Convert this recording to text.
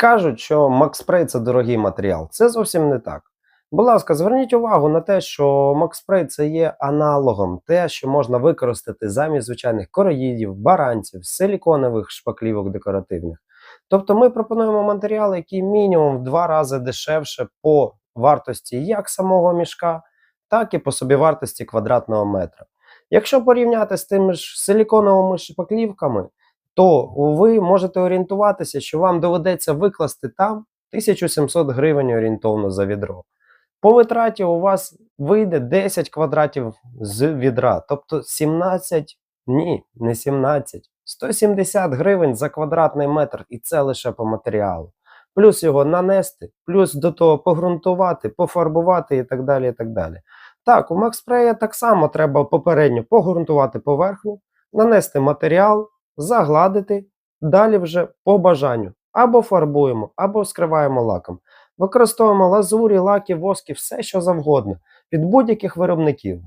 Кажуть, що Макспрей це дорогий матеріал. Це зовсім не так. Будь ласка, зверніть увагу на те, що Макспрей це є аналогом, те, що можна використати замість звичайних короїдів, баранців, силіконових шпаклівок декоративних. Тобто ми пропонуємо матеріал, який мінімум в два рази дешевше по вартості як самого мішка, так і по собівартості квадратного метра. Якщо порівняти з тими ж силіконовими шпаклівками, то ви можете орієнтуватися, що вам доведеться викласти там 1700 гривень орієнтовно за відро. По витраті у вас вийде 10 квадратів з відра, тобто 17, ні, не 17, 170 гривень за квадратний метр, і це лише по матеріалу. Плюс його нанести, плюс до того погрунтувати, пофарбувати і так далі. і Так, далі. Так, у Макспрея так само треба попередньо погрунтувати поверхню, нанести матеріал, загладити, далі вже по бажанню. Або фарбуємо, або скриваємо лаком. Використовуємо лазурі, лаки, воски, все що завгодно від будь-яких виробників.